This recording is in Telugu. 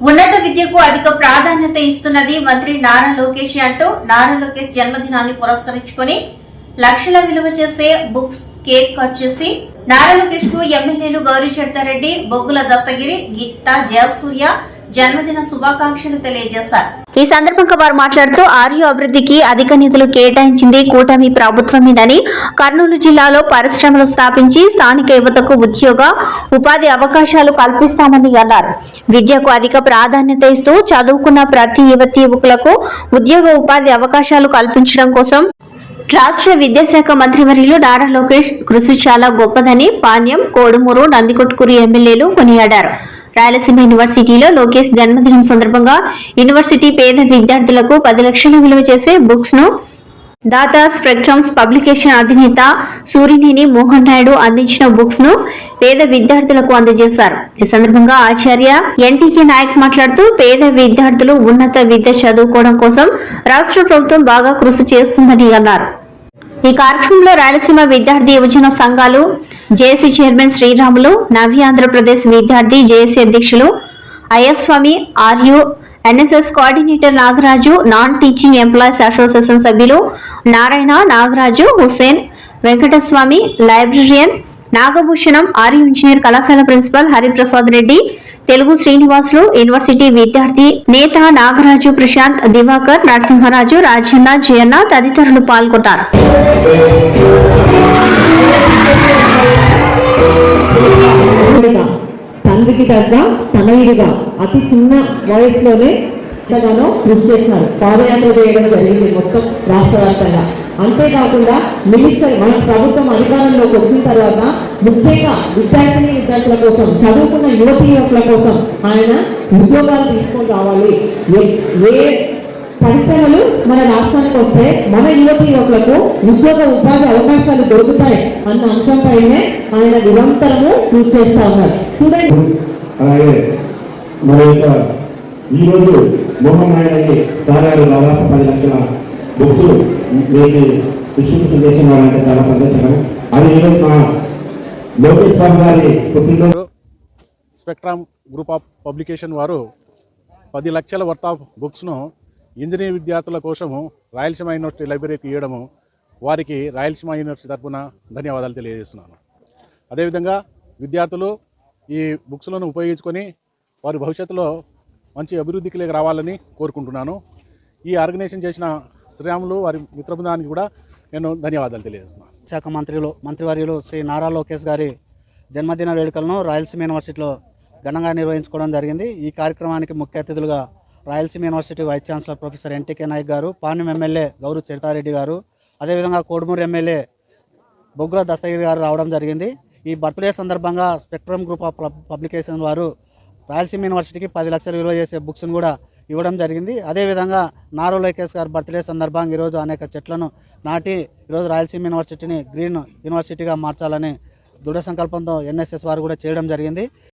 ఉన్నత విద్యకు అధిక ప్రాధాన్యత ఇస్తున్నది మంత్రి నారా లోకేష్ అంటూ నారా లోకేష్ జన్మదినాన్ని పురస్కరించుకొని లక్షల విలువ చేసే బుక్స్ కేక్ కట్ చేసి నారా లోకేష్కు ఎమ్మెల్యేలు గౌరీ చరితారెడ్డి బొగ్గుల దస్తగిరి గీతా జయసూర్య జన్మదిన శుభాకాంక్షలు తెలియజేశారు. ఈ సందర్భంగా వారు మాట్లాడుతూ ఆర్యు అభివృద్ధికి అధిక నిధులు కేటాయించింది కూటమి ప్రభుత్వమేనని కర్నూలు జిల్లాలో పరిశ్రమలు స్థాపించి స్థానిక యువతకు ఉద్యోగ ఉపాధి అవకాశాలు కల్పిస్తామని అన్నారు. విద్యకు అధిక ప్రాధాన్యత ఇస్తూ చదువుకున్న ప్రతి యువతి యువకులకు ఉద్యోగ ఉపాధి అవకాశాలు కల్పించడం కోసం రాష్ట్ర విద్యాశాఖ మంత్రివర్యులు నారా లోకేష్ కృషి చాలా గొప్పదని పాణ్యం కోడుమూరు నందికొట్కూరు ఎమ్మెల్యేలు కొనియాడారు. రాయలసీమ యూనివర్సిటీలో లోకేష్ జన్మదినం సందర్భంగా యూనివర్సిటీ పేద విద్యార్థులకు పది లక్షల విలువ చేసే బుక్స్ను దాతా స్పెక్ట్రమ్స్ పబ్లికేషన్ అధినేత సూర్యనేని మోహన్ నాయుడు అందించిన బుక్స్ను పేద విద్యార్థులకు అందజేశారు. ఈ సందర్భంగా ఆచార్య ఎన్టీకే నాయక్ మాట్లాడుతూ పేద విద్యార్థులు ఉన్నత విద్య చదువుకోవడం కోసం రాష్ట్ర ప్రభుత్వం బాగా కృషి చేస్తుందని అన్నారు. ఈ కార్యక్రమంలో రాయలసీమ విద్యార్థి యువజన సంఘాలు జేఏసీ చైర్మన్ శ్రీరాములు నవ్య ఆంధ్రప్రదేశ్ విద్యార్థి జేఏసీ అధ్యక్షులు Ayyaswamy RU NSS coordinator Nagaraju non teaching employees association సభ్యులు Narayana Nagaraju Hussain Venkataswamy librarian Nagabhushanam RU engineer కళాశాల ప్రిన్సిపల్ హరిప్రసాద్ రెడ్డి తెలుగు శ్రీనివాసులు యూనివర్సిటీ విద్యార్థి నేత నాగరాజు ప్రశాంత్ దివాకర్ నరసింహరాజు రాజన్న జయన్న తదితరులు పాల్గొన్నారు తండ్రికి తగ్గ తనయుడిగా అతి చిన్న వయసులోనే ఎంతగానో కృషి చేశారు. పాదయాత్ర చేయడం జరిగింది మొత్తం రాష్ట్ర వ్యాప్తంగా అంతేకాకుండా మినిస్టర్ మన ప్రభుత్వం అధికారంలోకి వచ్చిన తర్వాత ముఖ్యంగా విద్యార్థిని విద్యార్థుల కోసం చదువుకున్న యువతి యువకుల కోసం ఆయన ఉద్యోగాలు తీసుకొని రావాలి. ఏ- ఏ పరిశ్రమలు మన రాష్ట్రానికి వస్తే మన యువతి యువకులకు ఉద్యోగ ఉపాధి అవకాశాలు దొరుకుతాయి అన్న అంశంపైనే ఆయన నిరంతరము కృషి చేస్తా ఉన్నారు. చూడండి. అలాగే మన యొక్క ఈరోజు మోహన్ నాయుడు దాదాపు పది లక్షల బుక్స్ మీకు డిస్ట్రిబ్యూషన్ చేసిన వాళ్ళంటే చాలా సంతోషకరం అది ఈరోజు మా లోకేష్ బాబు గారి పుట్టినరోజు. స్పెక్ట్రమ్ గ్రూప్ ఆఫ్ పబ్లికేషన్ వారు పది లక్షల వర్త్ ఆఫ్ బుక్స్ను ఇంజనీరింగ్ విద్యార్థుల కోసము రాయలసీమ యూనివర్సిటీ లైబ్రరీకి ఇవ్వడము వారికి రాయలసీమ యూనివర్సిటీ తరఫున ధన్యవాదాలు తెలియజేస్తున్నాను. అదేవిధంగా విద్యార్థులు ఈ బుక్స్లను ఉపయోగించుకొని వారి భవిష్యత్తులో మంచి అభివృద్ధికి లేక రావాలని కోరుకుంటున్నాను. ఈ ఆర్గనైజేషన్ చేసిన శ్రీరాములు వారి మిత్ర బృందానికి కూడా నేను ధన్యవాదాలు తెలియజేస్తున్నాను. శాఖ మంత్రిలో మంత్రివర్యులు శ్రీ నారా లోకేష్ గారి జన్మదిన వేడుకలను రాయలసీమ యూనివర్సిటీలో ఘనంగా నిర్వహించుకోవడం జరిగింది. ఈ కార్యక్రమానికి ముఖ్య అతిథులుగా Rayalaseema university vice chancellor professor NTK Naik garu Panyam MLA Gaurav Charitha Reddy గారు అదేవిధంగా కోడుమూరు ఎమ్మెల్యే బొగ్గుల దస్తగిరి గారు రావడం జరిగింది. ఈ బర్త్డే సందర్భంగా స్పెక్ట్రమ్ గ్రూప్ ఆఫ్ పబ్లికేషన్ వారు రాయలసీమ యూనివర్సిటీకి పది లక్షలు విలువ చేసే బుక్స్ను కూడా ఇవ్వడం జరిగింది. అదేవిధంగా నారో లోకేష్ గారి బర్త్డే సందర్భంగా ఈరోజు అనేక చెట్లను నాటి ఈరోజు రాయలసీమ యూనివర్సిటీని గ్రీన్ యూనివర్సిటీగా మార్చాలని దృఢ సంకల్పంతో ఎన్ఎస్ఎస్ వారు కూడా చేయడం జరిగింది.